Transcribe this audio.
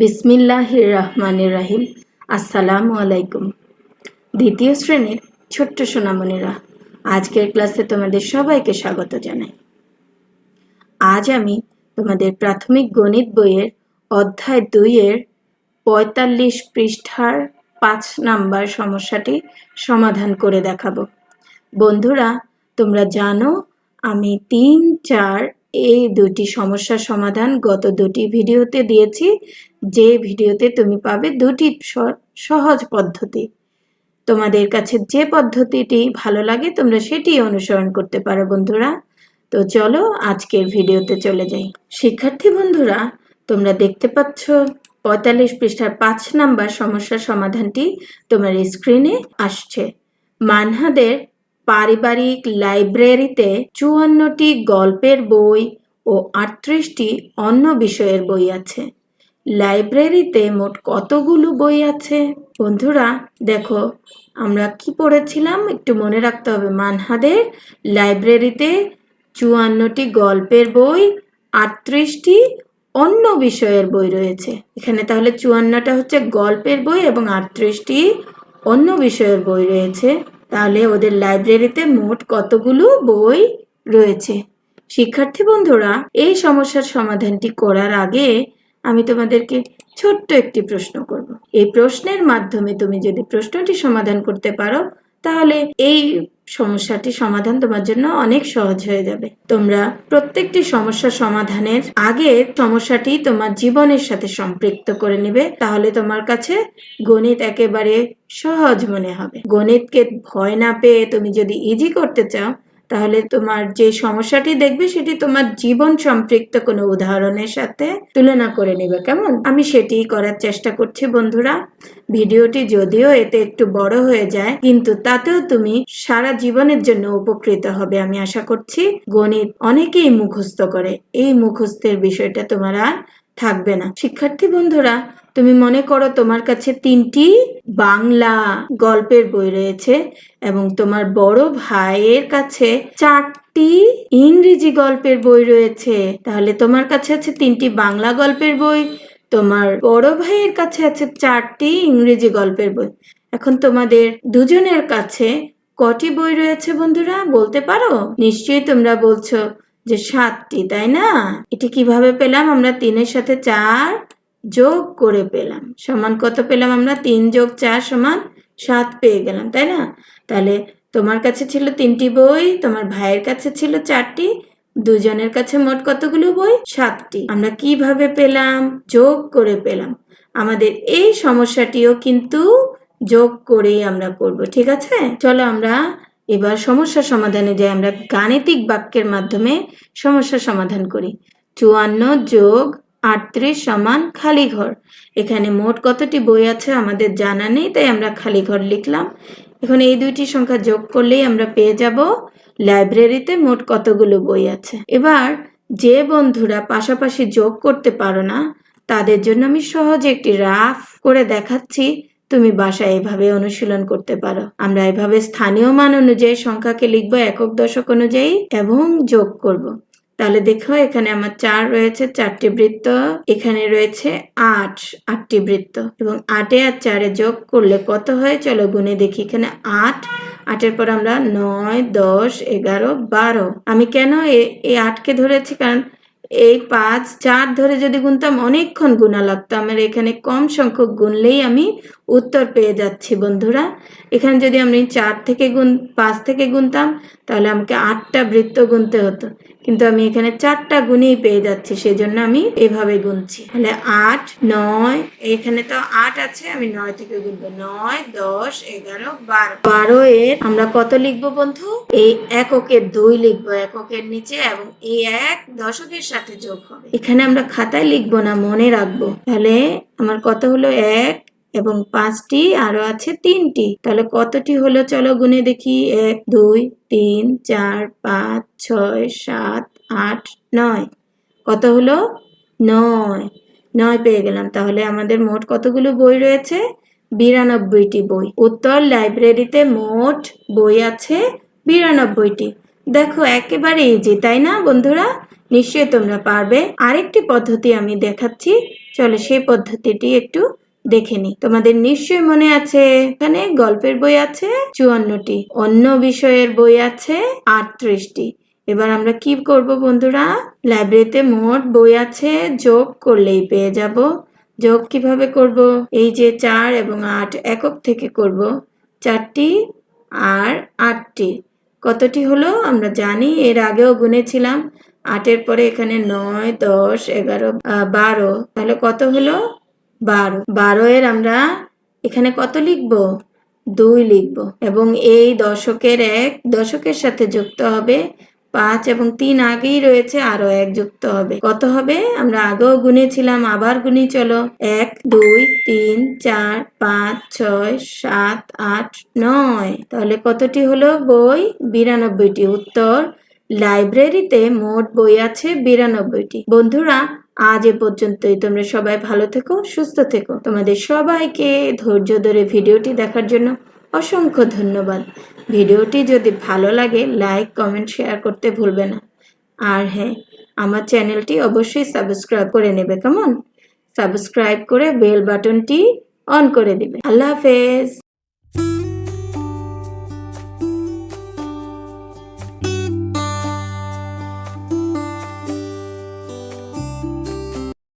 বিসমিল্লাহির রহমানির রাহিম। আসসালামু আলাইকুম। দ্বিতীয় শ্রেণির ছোট্ট সোনামণিরা, আজকের ক্লাসে তোমাদের সবাইকে স্বাগত জানাই। আজ আমি তোমাদের প্রাথমিক গণিত বইয়ের অধ্যায় দুইয়ের পঁয়তাল্লিশ পৃষ্ঠার পাঁচ নাম্বার সমস্যাটি সমাধান করে দেখাবো। বন্ধুরা, তোমরা জানো আমি তিন, চার এই দুটি সমস্যার সমাধান গত দুটি ভিডিওতে দিয়েছি। যে ভিডিওতে তুমি পাবে দুটি সহজ পদ্ধতি। তোমাদের কাছে যে পদ্ধতিটি ভালো লাগে, তোমরা সেটি অনুসরণ করতে পারো বন্ধুরা। তো চলো আজকের ভিডিওতে চলে যাই। শিক্ষার্থী বন্ধুরা, তোমরা দেখতে পাচ্ছ পঁয়তাল্লিশ পৃষ্ঠার পাঁচ নাম্বার সমস্যার সমাধানটি তোমার স্ক্রিনে আসছে। মানহাদের পারিবারিক লাইব্রেরিতে চুয়ান্নটি গল্পের বই ও আটত্রিশটি অন্য বিষয়ের বই আছে। লাইব্রেরিতে মোট কতগুলো বই আছে? বন্ধুরা, দেখো, আমরা কি পড়েছিলাম? একটু মনে রাখতে হবে। মানহাদের লাইব্রেরিতে চুয়ান্নটি গল্পের বই, আটত্রিশটি অন্য বিষয়ের বই রয়েছে। এখানে তাহলে চুয়ান্নটা হচ্ছে গল্পের বই এবং আটত্রিশটি অন্য বিষয়ের বই রয়েছে। তাহলে ওদের লাইব্রেরিতে মোট কতগুলো বই রয়েছে? শিক্ষার্থী বন্ধুরা, এই সমস্যার সমাধানটি করার আগে আমি তোমাদেরকে ছোট্ট একটি প্রশ্ন করব। এই প্রশ্নের মাধ্যমে তুমি যদি প্রশ্নটি সমাধান করতে পারো, তাহলে এই সমস্যাটি সমাধান তোমার জন্য অনেক সহজ হয়ে যাবে। তোমরা প্রত্যেকটি সমস্যা সমাধানের আগে সমস্যাটি তোমার জীবনের সাথে সম্পৃক্ত করে নেবে, তাহলে তোমার কাছে গণিত একেবারে সহজ মনে হবে। গণিতকে ভয় না পেয়ে তুমি যদি ইজি করতে চাও তাহলে তোমার যে সমস্যাটি দেখবে সেটি তোমার জীবন সম্পৃক্ত কোনো উদাহরণের সাথে তুলনা করে নেবে, কেমন? আমি সেটিই করার চেষ্টা করছি বন্ধুরা। ভিডিওটি যদিও এতে একটু বড় হয়ে যায়, কিন্তু তাতেও তুমি সারা জীবনের জন্য উপকৃত হবে আমি আশা করছি। গণিত অনেকেই মুখস্থ করে, এই মুখস্থের বিষয়টা তোমার আর থাকবে না। শিক্ষার্থী বন্ধুরা তুমি মনে করো তোমার কাছে তিনটি বাংলা গল্পের বই রয়েছে এবং তোমার বড় ভাইয়ের কাছে চারটি ইংরেজি গল্পের বই রয়েছে। তাহলে তোমার কাছে আছে তিনটি বাংলা গল্পের বই, তোমার বড় ভাইয়ের কাছে আছে চারটি ইংরেজি গল্পের বই। এখন তোমাদের দুজনের কাছে কটি বই রয়েছে বন্ধুরা, বলতে পারো? নিশ্চয়ই তোমরা বলছো যে সাতটি, তাই না? এটি কীভাবে পেলাম? আমরা তিনের সাথে চার যোগ করে পেলাম। সমান কত পেলাম আমরা? তিন যোগ চার সমান সাত পেয়ে গেলাম, তাই না? তাহলে তোমার কাছে ছিল তিনটি বই, তোমার ভাইয়ের কাছে ছিল চারটি, দুজনের কাছে মোট কতগুলো বই? সাতটি। আমরা কীভাবে পেলাম? যোগ করে পেলাম। আমাদের এই সমস্যাটিও কিন্তু যোগ করেই আমরা করব, ঠিক আছে? চলো আমরা এবার সমস্যা সমাধানে যাই। আমরা গাণিতিক বাক্যের মাধ্যমে সমস্যা সমাধান করি। চুয়ান্ন যোগ আটত্রিশ সমান খালি ঘর। এখানে মোট কতটি বই আছে আমাদের জানা নেই, তাই আমরা খালি ঘর লিখলাম। এখন এই দুইটি সংখ্যা যোগ করলেই আমরা পেয়ে যাব লাইব্রেরিতে মোট কতগুলো বই আছে। এবার যে বন্ধুরা পাশাপাশি যোগ করতে পারো না, তাদের জন্য আমি সহজে একটি রাফ করে দেখাচ্ছি। তুমি বাসায় এভাবে অনুশীলন করতে পারো। আমরা এভাবে স্থানীয় মান অনুযায়ী সংখ্যাকে লিখব, একক দশক অনুযায়ী, এবং যোগ করব। তাহলে দেখো, এখানে আমার চার রয়েছে, চারটি বৃত্ত, এখানে রয়েছে আট, আটটি বৃত্ত। এবং আটে আর চারে যোগ করলে কত হয়? চলো গুনে দেখি, এখানে আট, আটের পর আমরা নয়, দশ, এগারো, বারো। আমি কেন এই আটকে ধরেছি? কারণ এই পাঁচ, চার ধরে যদি গুনতাম, অনেকক্ষণ গুণা লাগতো। আমার এখানে কম সংখ্যক গুনলেই আমি উত্তর পেয়ে যাচ্ছি, বন্ধুরা। এখানে যদি আমি চার থেকে গুণ, পাঁচ থেকে গুনতাম, তাহলে আমাকে আটটা বৃত্ত গুনতে হতো। কিন্তু আমি এখানে চারটা গুণেই পেয়ে যাচ্ছি, সেজন্য আমি এভাবে গুনছি। তাহলে আট, নয়, এখানে তো আট আছে, আমি নয় থেকে গুনবো। নয়, দশ, এগারো, বারো। বারো এর আমরা কত লিখব বন্ধু? এই এককের দুই লিখব, এককের নিচে, এবং এই এক দশকের সাথে যোগ হবে। এখানে আমরা খাতায় লিখব না, মনে রাখব। তাহলে আমার কত হলো? এক এবং পাঁচটি, আরও আছে তিনটি। তাহলে কতটি হলো? চলো গুনে দেখি। এক, দুই, তিন, চার, পাঁচ, ছয়, সাত, আট, নয়। কত হলো? নয়। নয় পেয়ে গেলাম। তাহলে আমাদের মোট কতগুলো বই রয়েছে? বিরানব্বইটি বই। উত্তর লাইব্রেরিতে মোট বই আছে বিরানব্বইটি। দেখো, একেবারে ইজি তাই না বন্ধুরা? নিশ্চয়ই তোমরা পারবে। আরেকটি পদ্ধতি আমি দেখাচ্ছি। চলো সেই পদ্ধতিটি একটু দেখে নি। তোমাদের নিশ্চয়ই মনে আছে, এখানে গল্পের বই আছে চুয়ান্নটি, অন্য বিষয়ের বই আছে আটত্রিশটি। এবার আমরা কি করব বন্ধুরা? লাইব্রেরিতে মোট বই আছে, যোগ করলেই পেয়ে যাব। যোগ কীভাবে করব? এই যে চার এবং আট একক থেকে করব। চারটি আর আটটি। কতটি হলো? আমরা জানি, এর আগেও গুনেছিলাম। আটের পরে এখানে নয়, দশ, এগারো বারো। তাহলে কত হলো? বারো। বারো এর আমরা এখানে কত লিখব? দুই লিখব। এবং এই দশকের এক, দশকের সাথে যুক্ত হবে পাঁচ এবং তিন আগেই রয়েছে আরও এক যুক্ত হবে। কত হবে? আমরা আগেও গুনেছিলাম, আবার গুনি, চলো। এক, দুই, তিন, চার, পাঁচ, ছয়, সাত, আট, নয়। তাহলে কতটি হলো বই? বিরানব্বইটি। উত্তর, লাইব্রেরিতে মোট বই আছে বিরানব্বইটি। বন্ধুরা আজ এ পর্যন্তই। তোমরা সবাই ভালো থেকো, সুস্থ থেকো। তোমাদের সবাইকে ধৈর্য ধরে ভিডিওটি দেখার জন্য অসংখ্য ধন্যবাদ। ভিডিওটি যদি ভালো লাগে, লাইক, কমেন্ট, শেয়ার করতে ভুলবে না। আর হ্যাঁ আমার চ্যানেলটি অবশ্যই সাবস্ক্রাইব করে নেবে, কেমন? সাবস্ক্রাইব করে বেল বাটনটি অন করে দিবে। আল্লাহ হাফেজ।